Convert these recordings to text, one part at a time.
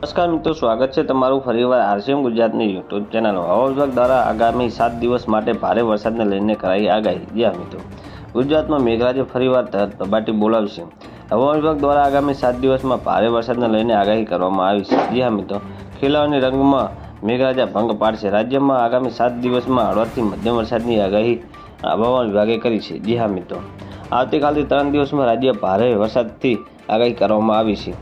નમસ્કાર મિત્રો, સ્વાગત છે તમારું ફરીવાર આરસીએમ ગુજરાતની યુટ્યુબ ચેનલ હવામાન વિભાગ દ્વારા આગામી સાત દિવસ માટે ભારે વરસાદને લઈને કરાઈ આગાહી. જ્યાં મિત્રો. ગુજરાતમાં મેઘરાજે ફરીવાર ધબાટી બોલાવશે. હવામાન વિભાગ દ્વારા આગામી સાત દિવસમાં ભારે વરસાદને લઈને આગાહી કરવામાં આવી છે. જી હા, મિત્રો. ખેલાઓની રંગમાં મેઘરાજા ભંગ પાડશે. રાજ્યમાં આગામી સાત દિવસમાં હળવાથી મધ્યમ વરસાદની આગાહી હવામાન વિભાગે કરી છે. જી હા, મિત્રો. આવતીકાલથી ત્રણ દિવસમાં રાજ્ય ભારે વરસાદથી આગાહી કરવામાં આવી છે.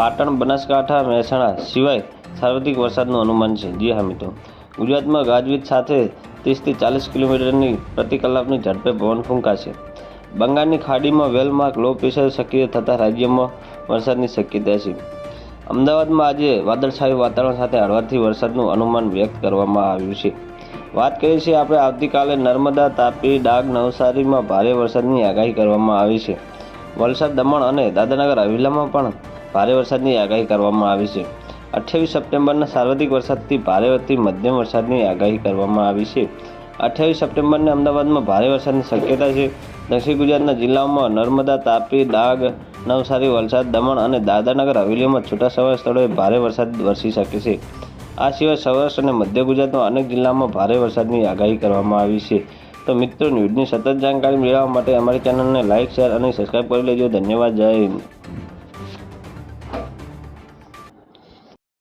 પાટણ, બનાસકાંઠા, મહેસાણા સિવાય સાર્વત્રિક વરસાદનું અનુમાન છે. જી હા મિત્રો. ગુજરાતમાં ગાજવીજ સાથે ત્રીસથી ચાલીસ કિલોમીટરની પ્રતિ કલાકની ઝડપે પવન ફૂંકાશે. બંગાળની ખાડીમાં વેલમાર્ક, લો પ્રેશર સક્રિય થતાં રાજ્યમાં વરસાદની શક્યતા છે. અમદાવાદમાં આજે વાદળછાયું વાતાવરણ સાથે હળવાથી વરસાદનું અનુમાન વ્યક્ત કરવામાં આવ્યું છે. વાત કરીએ છીએ આપણે આવતીકાલે નર્મદા, તાપી, ડાંગ, નવસારીમાં ભારે વરસાદની આગાહી કરવામાં આવી છે. વલસાડ, દમણ અને દાદરાનગર હવેલીમાં પણ ભારે વરસાદની આગાહી કરવામાં આવી છે. અઠ્યાવીસ સપ્ટેમ્બરના સાર્વત્રિક વરસાદથી ભારેથી મધ્યમ વરસાદની આગાહી કરવામાં આવી છે. અઠ્યાવીસ સપ્ટેમ્બરને અમદાવાદમાં ભારે વરસાદની શક્યતા છે. દક્ષિણ ગુજરાતના જિલ્લાઓમાં નર્મદા, તાપી, ડાંગ, નવસારી, વલસાડ, દમણ અને દાદરાનગર હવેલીમાં છૂટાછવાયા સ્થળોએ ભારે વરસાદ વરસી શકે છે. આ સિવાય સૌરાષ્ટ્ર અને મધ્ય ગુજરાતના અનેક જિલ્લામાં ભારે વરસાદની આગાહી કરવામાં આવી છે. તો મિત્રો, ન્યૂઝની સતત જાણકારી મેળવવા માટે અમારી ચેનલને લાઇક શેર અને સબસ્ક્રાઈબ કરી લેજો. ધન્યવાદ. જય હિન્દ.